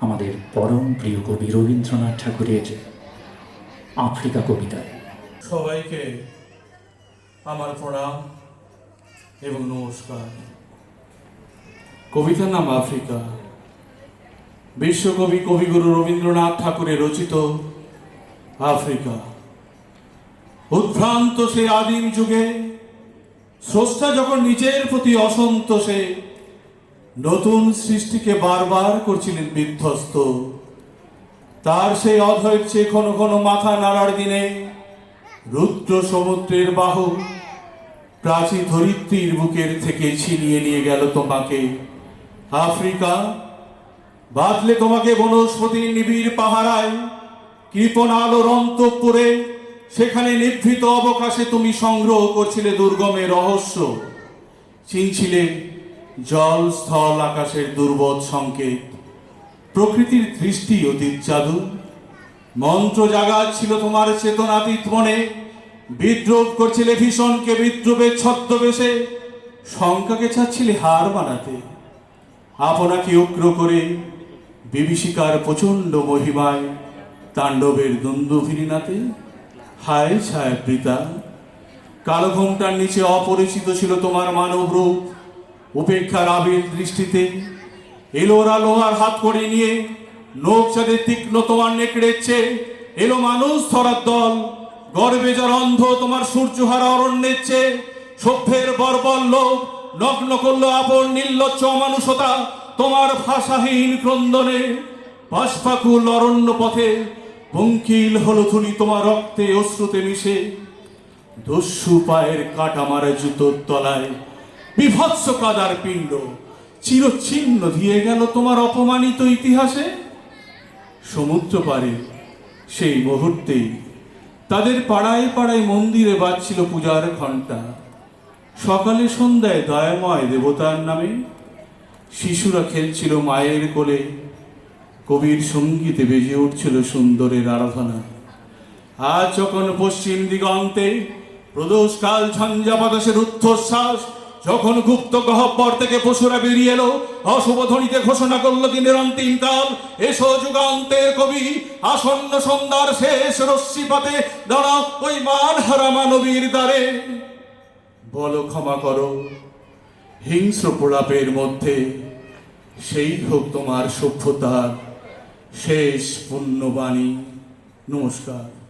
আমাদের পরম প্রিয় কবি রবীন্দ্রনাথ ঠাকুরের আফ্রিকা কবিতায়। সবাইকে আমার প্রণাম এবং নমস্কার। কবিতার নাম আফ্রিকা। বিশ্বকবি কবিগুরু রবীন্দ্রনাথ ঠাকুরের রচিত আফ্রিকা। উদ্ভ্রান্ত সে আদিম যুগে, স্রষ্টা যখন নিজের প্রতি অসন্তোষে নতুন সৃষ্টিকে বারবার করছিলেন বিধ্বস্ত। তার সেই অধৈর্যে কোনো কোনো মাথা নাড়ার দিনে রুদ্র সমুদ্রের বাহু প্রাচী ধরিত্রীর বুকের থেকে ছিনিয়ে নিয়ে গেল তোমাকে। আফ্রিকা, বাঁধলে তোমাকে বনস্পতির নিবিড় পাহারায়, কৃপণ আলোর অন্তঃপুরে সেখানে নিভৃত অবকাশে তুমি সংগ্রহ করছিলে দুর্গমের রহস্য। চিনছিলে জল, স্থল, আকাশের দুর্বোধ সংকেত। প্রকৃতির দৃষ্টি অতীত জাদু। মন্ত্র জাগাচ্ছিল তোমার চেতনাতীত মনে। বিদ্রোপ করছিলে ভীষণকে বিদ্রোপের ছদ্মবেশে। শঙ্কাকে চাচ্ছিলে হার মানাতে। আপনাকে উগ্র করে বিভীষিকার প্রচণ্ড মহিমায় তাণ্ডবের দ্বন্দ্বভিনীনাতে হায় ছায় প্রীতা কালো ঘোমটার নিচে অপরিচিত ছিল তোমার মানব রূপ। উপেক্ষার আবির দৃষ্টিতে এলোরা লোহার হাত করে নিয়ে নোক চাঁদের তীক্ষ্ণ তোমার নেকড়েছে এলো মানুষ ধরার দল, গর্বে যার অন্ধ তোমার সূর্যহারা অরণ্যের চেয়ে। সভ্যের বর্বর লোক নগ্ন করল আপন নির্লজ্জ অমানুষতা তোমার ভাষাহীন ক্রন্দনে। বাষ্পাকুল অরণ্য পথে পঙ্কিল হলো ধুলি তোমার রক্তে অশ্রুতে মিশে। দস্যু পায়ের কাটা মারে জুতোর তলায়। বিভৎস কাদার পিণ্ড। চিরচিহ্ন দিয়ে গেল তোমার অপমানিত ইতিহাসে? সমুদ্র পারে সেই মুহূর্তেই তাদের পাড়ায় পাড়ায় মন্দিরে বাজছিল পূজার ঘণ্টা। সকালে সন্ধ্যায় দয়াময় দেবতার নামে শিশুরা খেলছিল মায়ের কোলে। কবির সঙ্গীতে বেজে উঠছিল সুন্দরের আরাধনা। আজ যখন পশ্চিম দিগন্তে প্রদোষকাল ঝঞ্ঝা বাতাসের উচ্ছ্বাস যখন গুপ্ত গহ্বর থেকে পশুরা বেরিয়ে এলো, অশুভ ঘোষণা করল দিনের অন্তিম কাল, এসো যুগান্তের কবি, আসন্ন সন্ধ্যার শেষ রশ্মিপাতে দাঁড়া ওই মান হারা মানবীর দ্বারে। বলো ক্ষমা করো, হিংস্র প্রলাপের মধ্যে সেই হোক তোমার সভ্যতার শেষ পুণ্যবাণী। নমস্কার।